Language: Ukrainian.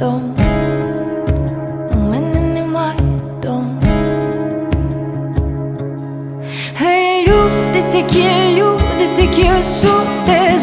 дому, у мене немає дому. Гей, люди, такі люди, такі шути.